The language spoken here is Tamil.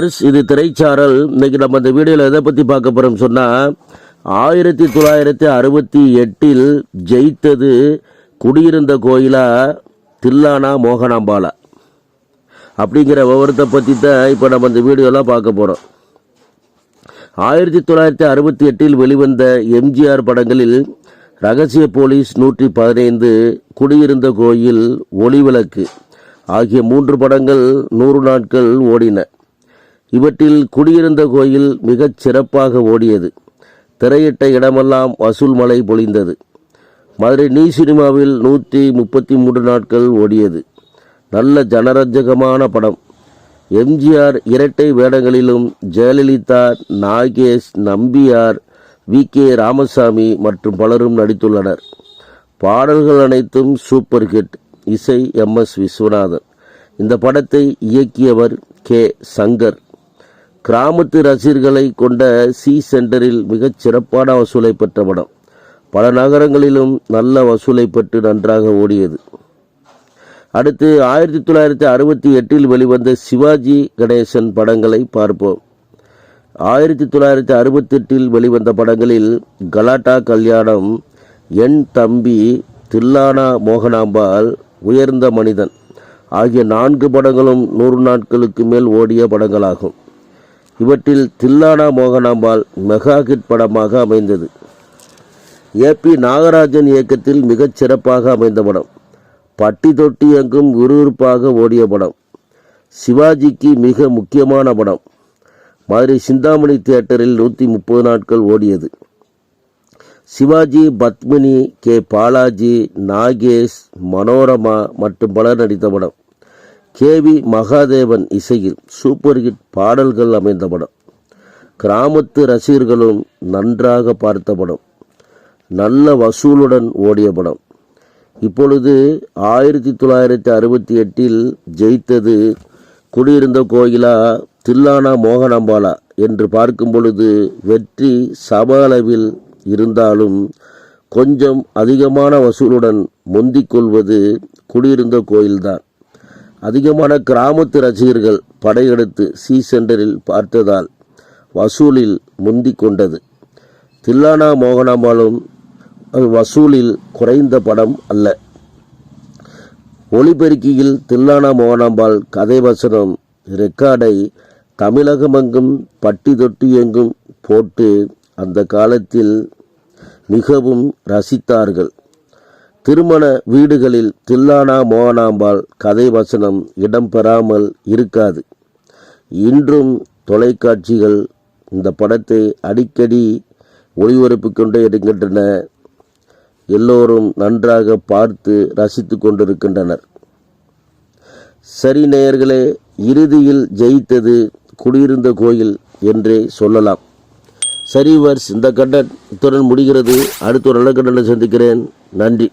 விவர்ஸ் இது திரைச்சாரல். இன்றைக்கி நம்ம இந்த வீடியோவில் எதை பற்றி பார்க்க போகிறோம் சொன்னால் ஆயிரத்தி தொள்ளாயிரத்தி அறுபத்தி எட்டில் ஜெயித்தது குடியிருந்த கோயிலாக தில்லானா மோகனாம்பாலா. அப்படிங்கிற விவரத்தை பற்றி தான் இப்போ நம்ம இந்த வீடியோலாம் பார்க்க போகிறோம் ஆயிரத்தி தொள்ளாயிரத்தி அறுபத்தி எட்டில் வெளிவந்த எம்ஜிஆர் படங்களில் ரகசிய போலீஸ் நூற்றி பதினைந்து குடியிருந்த கோயில் ஒளிவிளக்கு ஆகிய மூன்று படங்கள் நூறு நாட்கள் ஓடின. இவற்றில் குடியிருந்த கோயில் மிகச் சிறப்பாக ஓடியது. திரையிட்ட இடமெல்லாம் வசூல் மலை பொழிந்தது. மதுரை நீ சினிமாவில் நூற்றி முப்பத்தி மூன்று நாட்கள் ஓடியது. நல்ல ஜனரஞ்சகமான படம். எம்ஜிஆர் இரட்டை வேடங்களிலும் ஜெயலலிதா நாகேஷ் நம்பியார் வி. கே. ராமசாமி மற்றும் பலரும் நடித்துள்ளனர். பாடல்கள் அனைத்தும் சூப்பர் ஹிட். இசை எம். எஸ். விஸ்வநாதன். இந்த படத்தை இயக்கியவர் கே. சங்கர். கிராமத்து ரசிகர்களை கொண்ட சி சென்டரில் மிகச் சிறப்பான வசூலை பெற்ற படம். பல நகரங்களிலும் நல்ல வசூலை பெற்று நன்றாக ஓடியது. அடுத்து ஆயிரத்தி தொள்ளாயிரத்தி அறுபத்தி எட்டில் வெளிவந்த சிவாஜி கணேசன் படங்களை பார்ப்போம். ஆயிரத்தி தொள்ளாயிரத்தி அறுபத்தி எட்டில் வெளிவந்த படங்களில் கலாட்டா கல்யாணம் என் தம்பி தில்லானா மோகனாம்பாள் உயர்ந்த மனிதன் ஆகிய நான்கு படங்களும் நூறு நாட்களுக்கு மேல் ஓடிய படங்களாகும். இவற்றில் தில்லானா மோகனாம்பாள் மெகா ஹிட் படமாக அமைந்தது. ஏ பி நாகராஜன் இயக்கத்தில் மிகச் சிறப்பாக அமைந்த படம். பட்டி தொட்டி எங்கும் விறுவிறுப்பாக ஓடிய படம். சிவாஜிக்கு மிக முக்கியமான படம். மதுரை சிந்தாமணி தியேட்டரில் நூற்றி முப்பது நாட்கள் ஓடியது. சிவாஜி பத்மினி கே பாலாஜி நாகேஷ் மனோரமா மற்றும் பலர் நடித்த படம். கே வி மகாதேவன் இசையில் சூப்பர் ஹிட் பாடல்கள் அமைந்த படம். கிராமத்து ரசிகர்களும் நன்றாக பார்த்த படம். நல்ல வசூலுடன் ஓடிய படம். இப்பொழுது ஆயிரத்தி தொள்ளாயிரத்தி அறுபத்தி எட்டில் ஜெயித்தது குடியிருந்த கோயிலா தில்லானா மோகனாம்பாலா என்று பார்க்கும் பொழுது வெற்றி சம அளவில் இருந்தாலும் கொஞ்சம் அதிகமான வசூலுடன் முந்திக் கொள்வது குடியிருந்த கோயில்தான். அதிகமான கிராமத்து ரசிகர்கள் படையெடுத்து சி சென்டரில் பார்த்ததால் வசூலில் முந்தி கொண்டது. தில்லானா மோகனாம்பாலும் வசூலில் குறைந்த படம் அல்ல. ஒளிபெருக்கியில் தில்லானா மோகனாம்பாள் கதை வசனம் ரெக்கார்டை தமிழகமெங்கும் பட்டி தொட்டி எங்கும் போட்டு அந்த காலத்தில் மிகவும் ரசித்தார்கள். திருமண வீடுகளில் தில்லானா மோகனாம்பாள் கதை வசனம் இடம்பெறாமல் இருக்காது. இன்றும் தொலைக்காட்சிகள் இந்த படத்தை அடிக்கடி ஒளிபரப்பு கொண்டே இருக்கின்றன. எல்லோரும் நன்றாக பார்த்து ரசித்து கொண்டிருக்கின்றனர். சரி நேயர்களே இறுதியில் ஜெயித்தது குடியிருந்த கோயில் என்றே சொல்லலாம். சரி வர்ஸ் இந்த கண்டன் இத்துடன் முடிகிறது. அடுத்த ஒரு நல்ல கண்டனை சந்திக்கிறேன். நன்றி.